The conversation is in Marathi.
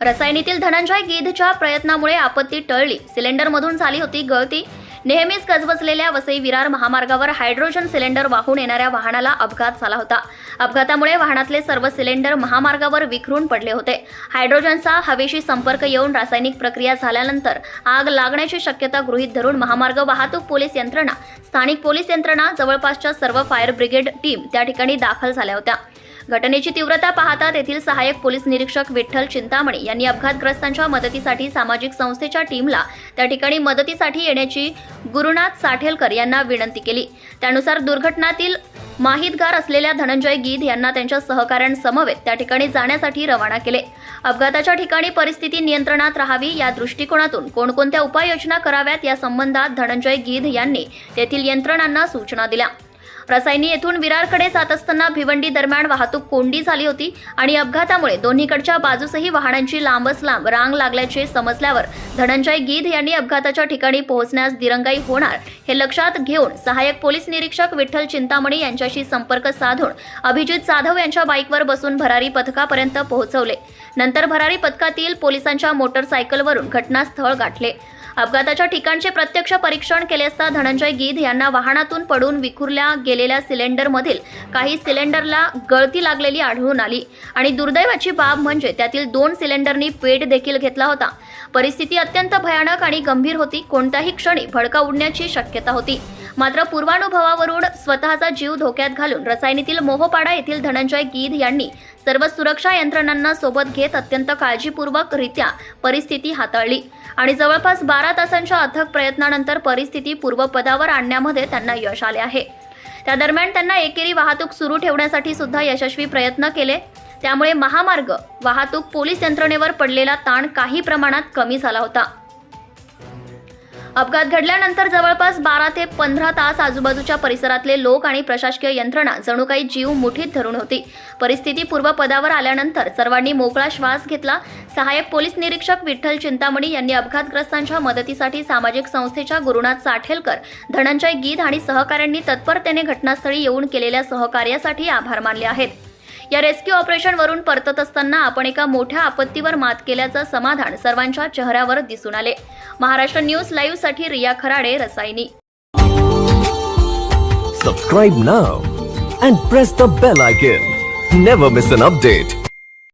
रसायनीतील धनंजय गीधच्या प्रयत्नामुळे आपत्ती टळली. सिलेंडरमधून झाली होती गळती. नेहमीच गजबजलेल्या वसई विरार महामार्गावर हायड्रोजन सिलेंडर वाहून येणाऱ्या वाहनाला अपघात झाला होता. अपघातामुळे वाहनातले सर्व सिलेंडर महामार्गावर विखरून पडले होते. हायड्रोजनचा हवेशी संपर्क येऊन रासायनिक प्रक्रिया झाल्यानंतर आग लागण्याची शक्यता गृहीत धरून महामार्ग वाहतूक पोलीस यंत्रणा स्थानिक पोलीस यंत्रणा जवळपासच्या सर्व फायर ब्रिगेड टीम त्या ठिकाणी दाखल झाल्या होत्या. घटनेची तीव्रता पाहता तेथील सहाय्यक पोलीस निरीक्षक विठ्ठल चिंतामणी यांनी अपघातग्रस्तांच्या मदतीसाठी सामाजिक संस्थेच्या टीमला त्या ठिकाणी मदतीसाठी येण्याची गुरुनाथ साठेलकर यांना विनंती केली. त्यानुसार दुर्घटनातील माहितगार असलेल्या धनंजय गीध यांना त्यांच्या सहकाऱ्यांसमवेत त्या ठिकाणी जाण्यासाठी रवाना केले. अपघाताच्या ठिकाणी परिस्थिती नियंत्रणात राहावी या दृष्टिकोनातून कोणकोणत्या उपाययोजना कराव्यात या संबंधात धनंजय गीध यांनी तेथील यंत्रणांना सूचना दिल्या. रसायनी येथून विरारकडे जात असताना भिवंडी दरम्यान वाहतूक कोंडी झाली होती आणि अपघातामुळे दोन्हीकडच्या बाजूसही वाहनांची लांबच लांब रांग लागल्याचे समजल्यावर धनंजय गीध यांनी अपघाताच्या ठिकाणी पोहोचण्यास दिरंगाई होणार हे लक्षात घेऊन सहाय्यक पोलीस निरीक्षक विठ्ठल चिंतामणी यांच्याशी संपर्क साधून अभिजित जाधव यांच्या बाईकवर बसून भरारी पथकापर्यंत पोहोचवले. नंतर भरारी पथकातील पोलिसांच्या मोटरसायकलवरून घटनास्थळ गाठले. अपघाताच्या ठिकाणचे प्रत्यक्ष परीक्षण केले असता धनंजय गीध यांना वाहनातून पडून विखुरल्या गेलेल्या सिलेंडरमधील काही सिलेंडरला गळती लागलेली आढळून आली. आणि दुर्दैवाची बाब म्हणजे त्यातील दोन सिलेंडरनी पेट देखील घेतला होता. परिस्थिती अत्यंत भयानक आणि गंभीर होती. कोणत्याही क्षणी भडका उडण्याची शक्यता होती. मात्र पूर्वानुभवावरून स्वतःचा जीव धोक्यात घालून रसायनीतील मोहपाडा येथील धनंजय गीध यांनी सर्व सुरक्षा यंत्रणांना सोबत घेत अत्यंत काळजीपूर्वक रित्या परिस्थिती हाताळली. आणि जवळपास बारा तासांच्या अथक प्रयत्नानंतर परिस्थिती पूर्वपदावर आणण्यामध्ये त्यांना यश आले आहे. त्या दरम्यान त्यांना एकेरी वाहतूक सुरू ठेवण्यासाठी सुद्धा यशस्वी प्रयत्न केले. त्यामुळे महामार्ग वाहतूक पोलीस यंत्रणेवर पडलेला ताण काही प्रमाणात कमी झाला होता. अपघात घडल्यानंतर जवळपास बारा ते पंधरा तास आजूबाजूच्या परिसरातले लोक आणि प्रशासकीय यंत्रणा जणू काही जीव मुठीत धरून होती. परिस्थिती पूर्वपदावर आल्यानंतर सर्वांनी मोकळा श्वास घेतला. सहाय्यक पोलीस निरीक्षक विठ्ठल चिंतामणी यांनी अपघातग्रस्तांच्या मदतीसाठी सामाजिक संस्थेच्या गुरुनाथ साठेलकर धनंजय गीध आणि सहकाऱ्यांनी तत्परतेने घटनास्थळी येऊन केलेल्या सहकार्यासाठी आभार मानले आहेत. या रेस्क्यू ऑपरेशनवरून परतत असताना आपण एका मोठ्या आपत्तीवर मात केल्याचं समाधान सर्वांच्या चेहऱ्यावर दिसून आले. Maharashtra news लाईव्हसाठी Riya Kharade Rasayani. Subscribe now and press the bell icon never miss an update